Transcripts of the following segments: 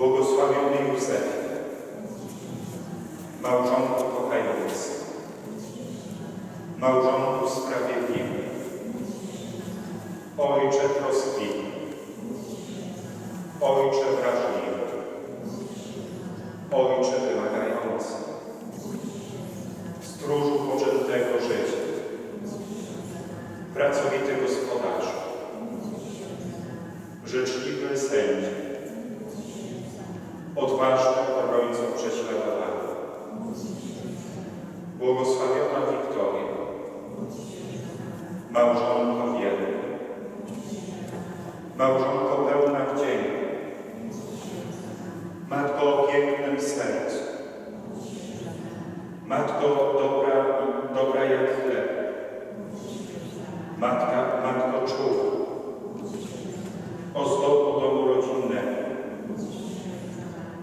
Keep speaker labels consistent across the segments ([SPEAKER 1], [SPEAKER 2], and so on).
[SPEAKER 1] Błogosławiony Józef, małżonku kochający, małżonku sprawiedliwy, ojcze troskliwy, ojcze wrażliwy, ojcze wymagający, stróżu poczętego życia, pracowity gospodarzu, odważny obrońco prześladowanych, błogosławiona Wiktoria, małżonko wierna, małżonko pełna wdzięku, matko o pięknym sercu, matko dobra, dobra jak chleb, matka, matko czuła, ozdobu domu rodzinnego,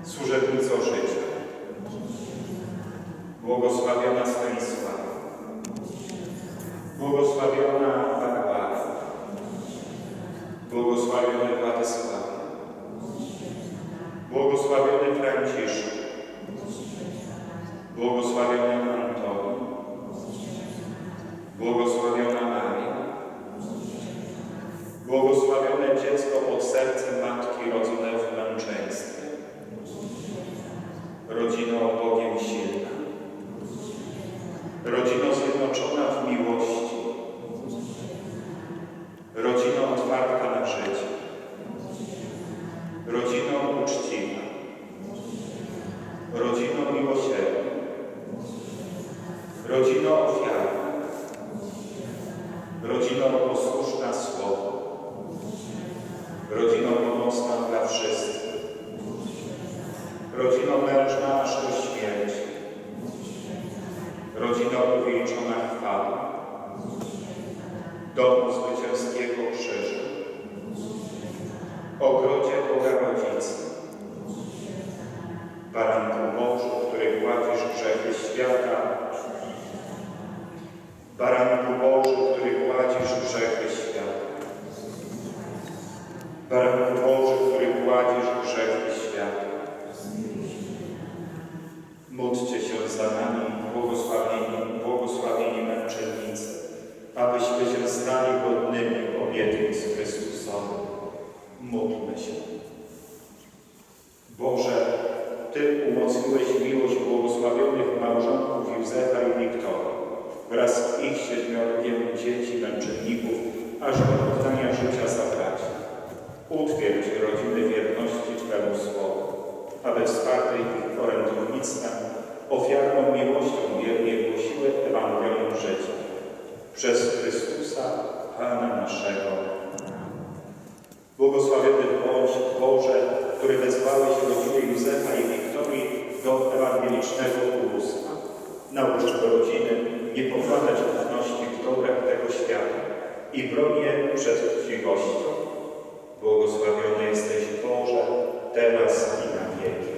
[SPEAKER 1] służebnico życia, błogosławiona Stanisława, błogosławiona Barbara, błogosławiony Władysław, błogosławiony Franciszek, błogosławiony Antoni, błogosławiona Maria, błogosławione dziecko pod sercem Matki rodzone w męczeństwie, rodzino Bogiem silna, rodzino zjednoczona w miłości, rodzino otwarta na życie, rodzino uczciwa, rodzino miłosierna, rodzino ofiarna, rodzino posłuszna Słowu, rodzino pomocna dla wszystkich, rodzino mężna aż do śmierci, uwieńczona chwałą, domu zwycięskiego krzyża, ogrodzie Boga Rodzica, baranku Bożu, który gładzisz grzechy świata, Módlmy się. Boże, Ty umocniłeś miłość błogosławionych małżonków Józefa i Wiktorii wraz z ich siedmiorgiem dzieci męczenników, aż do oddania życia za braci. Utwierdź rodziny wierności Twemu Słowu, aby wsparte ich orędownictwem, ofiarną miłością wiernie głosiły Ewangelium życia. Przez Chrystusa, Pana naszego. Błogosławiony bądź Boże, który wezwałeś rodzinę Józefa i Wiktorii do ewangelicznego ubóstwa. Naucz rodziny nie pokładać ufności w dobrach tego świata i broń je przed chciwością. Błogosławiony jesteś Boże, teraz i na wieki.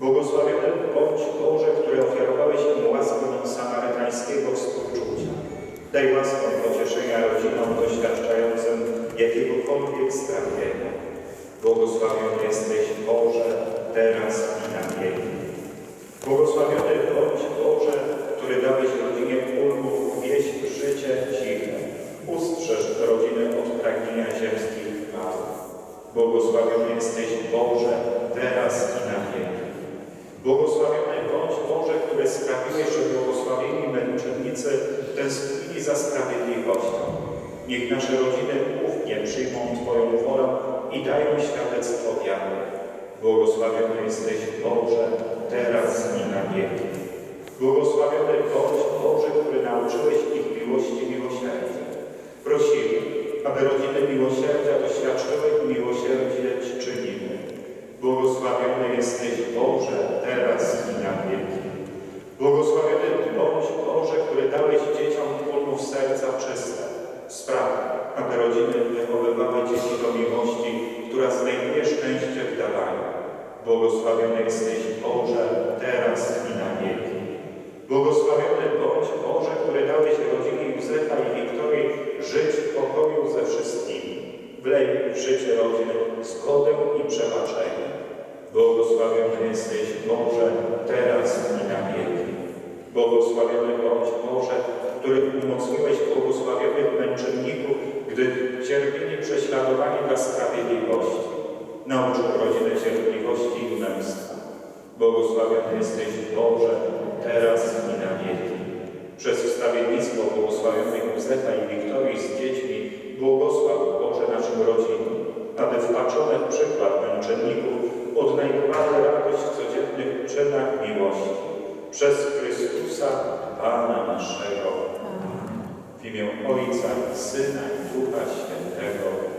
[SPEAKER 1] Błogosławiony bądź Boże, który ofiarowałeś im łaskę samarytańskiego współczucia. Daj łaskę pocieszenia rodzinom doświadczającym jakiegokolwiek strapienia. Błogosławiony jesteś Boże, teraz i na wieki. Błogosławiony bądź Boże, który dałeś rodzinie ulmów wieść życie ciche. Ustrzeż rodziny od pragnienia ziemskich chwał. Błogosławiony jesteś Boże, teraz i na wieki. Błogosławiony bądź Boże, który sprawiłeś, że błogosławieni męczennicy tęsknili za sprawiedliwością. Niech nasze rodziny ufnie przyjmą Twoją wolę i dają świadectwo wiary. Błogosławiony jesteś Boże, teraz i na wieki. Błogosławiony bądź Boże, który nauczyłeś ich miłości miłosierdzia. Prosimy, aby rodziny miłosierdzia doświadczyły miłosierdzie Ci czynimy. Błogosławiony jesteś Boże, teraz i na wieki. Błogosławiony bądź Boże, który dałeś dzieciom płonów serca czyste. Spraw, aby rodziny wychowywały dzieci do miłości, która znajduje szczęście w dawaniu. Błogosławiony jesteś Boże, teraz i na wieki. Błogosławiony bądź Boże, który dałeś rodzinie Józefa i Wiktorii żyć w pokoju ze wszystkimi. Wlej w życie rodzin zgodę i przebaczenie. Błogosławiony jesteś Boże, teraz i na wieki. Błogosławiony bądź Boże, który umocniłeś błogosławionych męczenników, gdy cierpieli prześladowanie dla sprawiedliwości. Naucz rodzinę cierpliwości i męstwa. Błogosławiony jesteś Boże, teraz i na wieki. Przez wstawiennictwo błogosławionych Józefa i Wiktorii z dziećmi błogosław Boże naszym rodzinom, aby wpatrzone w przykład męczenników odnajdowały radość w codziennych czynach miłości. Przez Chrystusa Pana naszego. W imię Ojca, Syna i Ducha Świętego.